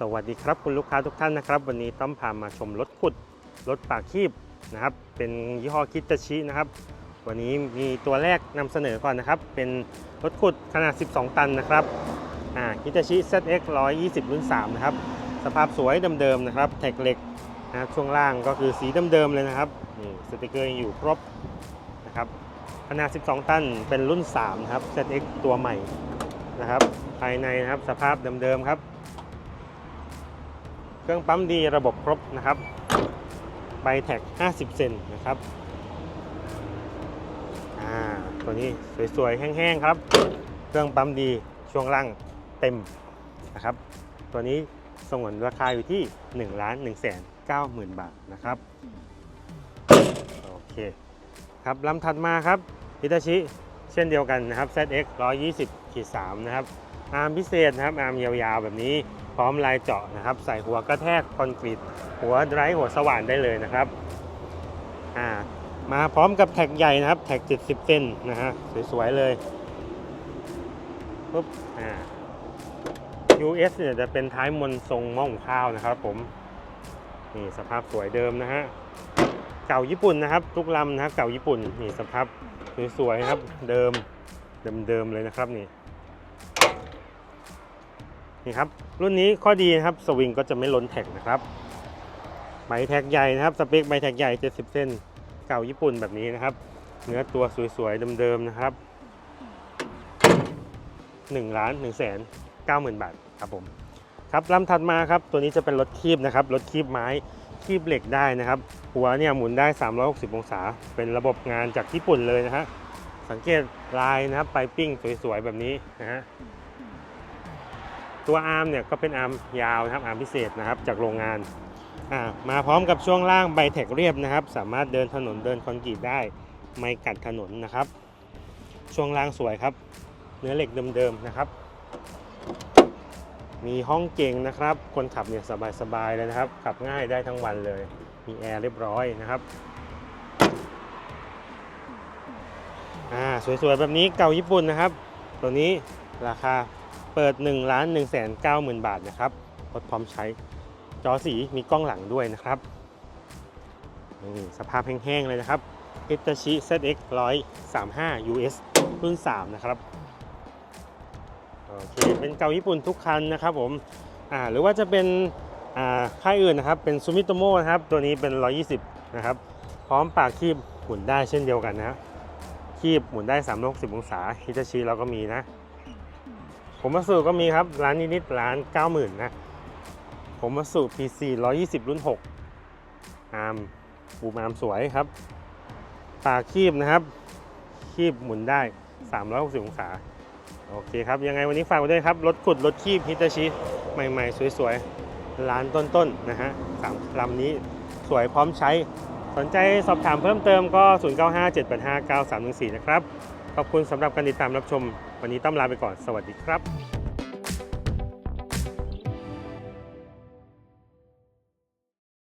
สวัสดีครับคุณลูกค้าทุกท่านนะครับ วันนี้ต้อมพามาชมรถขุดรถปากคีบนะครับ เป็นยี่ห้อคิตาชินะครับ วันนี้มีตัวแรกนำเสนอก่อนนะครับ เป็นรถขุดขนาด 12 ตันนะครับอ่าคิตาชิ ZX 120 รุ่น 3 นะครับ สภาพสวยเดิมๆนะครับ แท็กเหล็กนะครับช่วงล่างก็คือสีเดิมๆเลยนะครับนี่สติกเกอร์ยังอยู่ครบนะครับขนาด 12 ตันเป็นรุ่น3นะครับ ZX ตัวใหม่นะครับ ภายในนะครับสภาพเดิมๆครับ เครื่องปั๊มดีระบบครบนะครับใบแท็ก 50 เซนนะครับตัวนี้สวยๆ แห้งๆ ครับ เครื่องปั๊มดีช่วงล่างเต็มนะครับ ตัวนี้สงวนราคาอยู่ที่1ล้าน1แสน9หมื่นบาทนะครับโอเคครับลำถัดมาครับฮิตาชิเช่นเดียวกันนะครับ ZX 120ขีด3นะครับ อาร์มพิเศษนะครับอาร์มยาวๆ แบบนี้พร้อมลายเจาะนะครับ ใส่หัวกระแทกคอนกรีตหัวไดรฟ์หัวสว่านได้เลยนะครับอ่ามาพร้อมกับแท็กใหญ่นะครับ แท็ก 70 เส้นนะฮะสวยๆเลยปุ๊บอ่า US เนี่ยจะเป็นท้ายมนทรงหม้อหุงข้าวนะครับผมนี่สภาพสวยเดิมนะฮะเก่าญี่ปุ่นนะครับ ทุกลำนะครับเก่าญี่ปุ่นนี่สภาพสวยๆครับ เดิมเดิมๆเลยนะครับนี่ นี่ครับรุ่นนี้ข้อดีนะครับสวิงก็จะไม่ล้นแท็กนะครับใบแท็กใหญ่นะครับสเปคใบแท็กใหญ่ 70 เส้นเก่าญี่ปุ่นแบบนี้นะครับ เนื้อตัวสวยๆเดิมๆนะครับ1ล้าน1แสน9หมื่นบาทครับผมครับลำถัดมาครับตัวนี้จะเป็นรถคีบนะครับรถคีบไม้คีบเหล็กได้นะครับ หัวเนี่ยหมุนได้ 360 องศา เป็นระบบงานจากญี่ปุ่นเลยนะฮะสังเกตลายนะครับไปปิ้งสวยๆแบบนี้นะฮะ ตัวอาร์มเนี่ยก็เป็นอาร์มยาวนะครับอาร์มพิเศษนะครับจากโรงงานมาพร้อมกับช่วงล่างใบแท็กเรียบนะครับ สามารถเดินถนนเดินคอนกรีตได้ ไม่กัดถนนนะครับ ช่วงล่างสวยครับ เนื้อเหล็กเดิมๆนะครับ มีห้องเก่งนะครับ คนขับเนี่ยสบายๆเลยนะครับ ขับง่ายได้ทั้งวันเลย มีแอร์เรียบร้อยนะครับอ่าสวยๆแบบนี้เก่าญี่ปุ่นนะครับ ตัวนี้ราคา เปิด1ล้าน1แสน9หมื่นบาทนะครับรถพร้อมใช้ จอสีมีกล้องหลังด้วยนะครับนี่สภาพแห้งๆเลยนะครับ Hitachi ZX 135 US รุ่น 3 นะครับ โอเค เป็นเก่าญี่ปุ่นทุกคันนะครับผม อ่า หรือว่าจะเป็นอ่าค่ายอื่นนะครับ เป็นซูมิโตโมนะครับ ตัวนี้เป็น 120 นะครับ พร้อมปากคีบหมุนได้เช่นเดียวกันนะคีบหมุนได้ 360 องศา Hitachi เราก็มีนะ ผมมาสูก็มีครับ ร้านนิดๆร้าน 90,000 นะ ผมมาสู PC 120 รุ่น 6 อาร์มบูมอาร์มสวยครับ ปากคีบนะครับ คีบหมุนได้ 360 องศา โอเคครับ ยังไงวันนี้ฝากไว้ด้วยครับ รถขุด รถคีบฮิตาชิใหม่ๆ สวยๆ ร้านต้นๆนะฮะสามลำนี้สวยพร้อมใช้ สนใจสอบถามเพิ่มเติมก็ 0957859314 นะครับ ขอบคุณสำหรับการติดตามรับชม วันนี้ต้องลาไปก่อนสวัสดีครับ